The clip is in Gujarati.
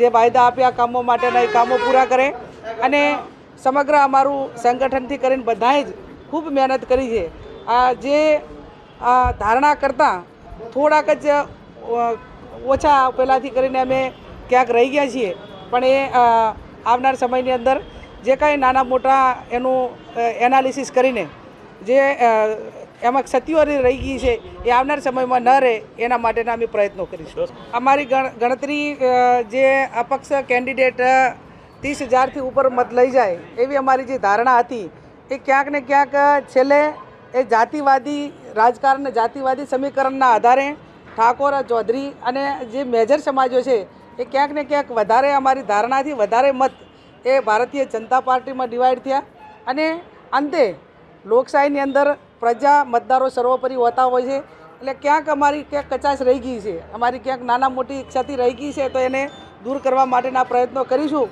જે વાયદા આપ્યા કામો માટેના એ કામો પૂરા કરે અને સમગ્ર અમારું સંગઠનથી કરીને બધાએ જ ખૂબ મહેનત કરી છે. આ જે ધારણા કરતાં થોડાક જ ઓછા પહેલાંથી કરીને અમે ક્યાંક રહી ગયા છીએ. પણ એ આવનાર સમયની અંદર જે કાંઈ નાના મોટા એનું એનાલિસિસ કરીને જે એમાં ક્ષતિઓ રહી ગઈ છે એ આવનાર સમયમાં ન રહે એના માટેના અમે પ્રયત્નો કરીશું. અમારી ગણ- ગણતરી જે અપક્ષ કેન્ડિડેટ ત્રીસ હજારથી ઉપર મત લઈ જાય એવી અમારી જે ધારણા હતી એ ક્યાંક ને ક્યાંક છેલ્લે એ જાતિવાદી રાજકારણ જાતિવાદી સમીકરણના આધારે ઠાકોર ચૌધરી અને જે મેજર સમાજો છે એ ક્યાંક ને ક્યાંક વધારે અમારી ધારણાથી વધારે મત એ ભારતીય જનતા પાર્ટીમાં ડિવાઈડ થયા. અને અંતે લોકશાહીની અંદર પ્રજા મતદારો સર્વોપરી હોતા હોય છે. એટલે ક્યાંક અમારી ક્યાંક કચાશ રહી ગઈ છે. અમારી ક્યાંક નાના મોટી ક્ષતિ રહી ગઈ છે તો એને દૂર કરવા માટેના પ્રયત્નો કરીશું.